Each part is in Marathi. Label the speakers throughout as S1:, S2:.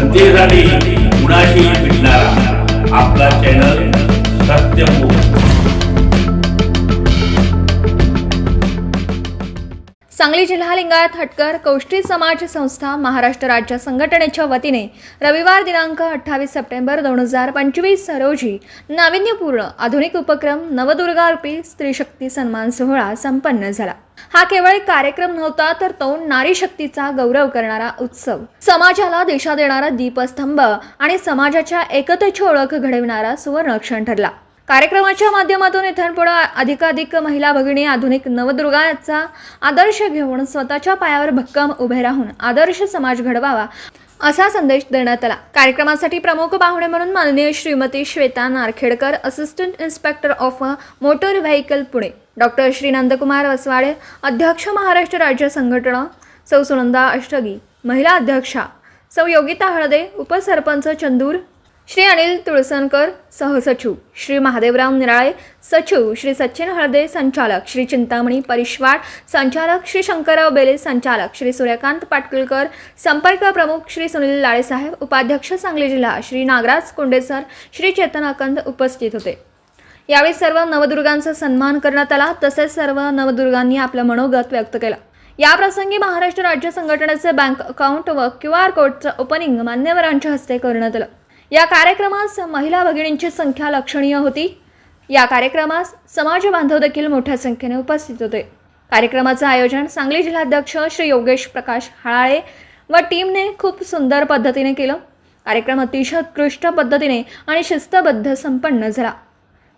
S1: सत्तेसाठी कुणाशी भेटणारा आपला चॅनल सत्यमुख
S2: सांगली जिल्हा लिंगायत हटकर कौष्टी समाज संस्था महाराष्ट्र राज्य संघटनेच्या वतीने रविवार दिनांक अठ्ठावीस सप्टेंबर दोन हजार पंचवीस रोजी नाविन्यपूर्ण आधुनिक उपक्रम नवदुर्गारूपी स्त्रीशक्ती सन्मान सोहळा संपन्न झाला. हा केवळ एक कार्यक्रम नव्हता तर तो नारी शक्तीचा गौरव करणारा उत्सव. समाजाला दिशा देणारा दीपस्तंभ आणि समाजाच्या एकतेची ओळख घडविणारा सुवर्णक्षण ठरला. कार्यक्रमाच्या माध्यमातून इथून अधिकाधिक महिला भगिनी आधुनिक नवदुर्गाचा आदर्श घेऊन स्वतःच्या पायावर भक्कम उभे राहून आदर्श समाज घडवावा असा संदेश देण्यात आला. कार्यक्रमासाठी प्रमुख पाहुणे म्हणून माननीय Shrimati Shweta Narkhedkar assistant inspector of motor vehicle Pune. Doctor Shri Nandkumar Vaswade अध्यक्ष महाराष्ट्र राज्य संघटना सौ सुनंदा अष्टगी महिला अध्यक्षा सौ योगिता हळदे उपसरपंच चंदूर श्री अनिल तुळसणकर सहसचिव श्री महादेवराव निराळे सचिव. श्री सचिन हळदे संचालक. श्री चिंतामणी परिश्वाड संचालक. श्री शंकरराव बेले संचालक. श्री सूर्यकांत पाटकुलकर संपर्क प्रमुख. श्री सुनील लाळेसाहेब उपाध्यक्ष सांगली जिल्हा. श्री नागराज कोंडेसर श्री चेतन अकंद उपस्थित होते. यावेळी सर्व नवदुर्गांचा सन्मान करण्यात आला. तसेच सर्व नवदुर्गांनी आपलं मनोगत व्यक्त केलं. या प्रसंगी महाराष्ट्र राज्य संघटनेचे बँक अकाउंट व क्यू आर कोडचं ओपनिंग मान्यवरांच्या हस्ते करण्यात आलं. या कार्यक्रमास महिला भगिनींची संख्या लक्षणीय होती. या कार्यक्रमास समाज बांधव देखील मोठ्या संख्येने उपस्थित होते. कार्यक्रमाचं आयोजन सांगली जिल्हाध्यक्ष श्री योगेश प्रकाश हाळाळे व टीमने खूप सुंदर पद्धतीने केलं. कार्यक्रम अतिशय उत्कृष्ट पद्धतीने आणि शिस्तबद्ध संपन्न झाला.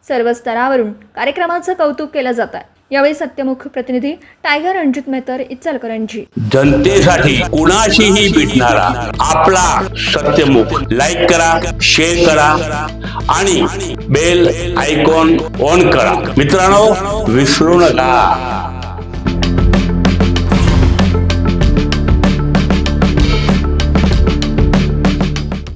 S2: सर्व स्तरावरून कार्यक्रमाचं कौतुक केलं जात आहे. यावेळी सत्यमुख प्रतिनिधी टायगर रणजित मेहतर इचलकरंजी.
S1: जनतेसाठी कुणाशीही भेटणारा आपला सत्यमुख. लाईक करा शेअर करा आणि बेल आयकॉन ऑन करा. मित्रांनो विसरू नका.